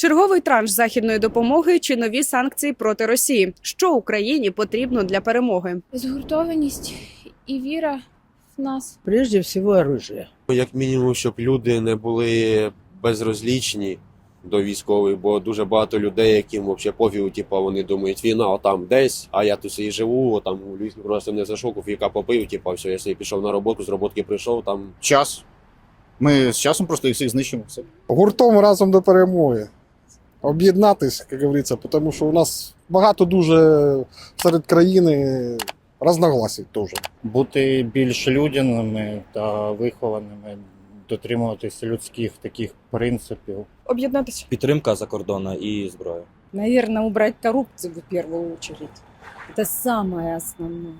Черговий транш західної допомоги чи нові санкції проти Росії. Що Україні потрібно для перемоги? Згуртованість і віра в нас. Прежде всего оружие. Як мінімум, щоб люди не були безрозлічні до військових, бо дуже багато людей, яким взагалі пофігу, типу, вони думають, війна отам десь, а я тут собі живу, там у Львівську просто не зайшов, кофійка попив, типу, все, я собі пішов на роботу, з роботки прийшов, там час. Ми з часом просто їх всіх знищимо. Все. гуртом разом до перемоги. Об'єднатись, як говориться, тому що у нас багато дуже серед країни розногласій теж. бути більш людяними та вихованими, дотримуватися людських таких принципів. Об'єднатися. Підтримка закордонна і зброя. Наверное, убрать коррупцию в первую очередь. Это самое основное.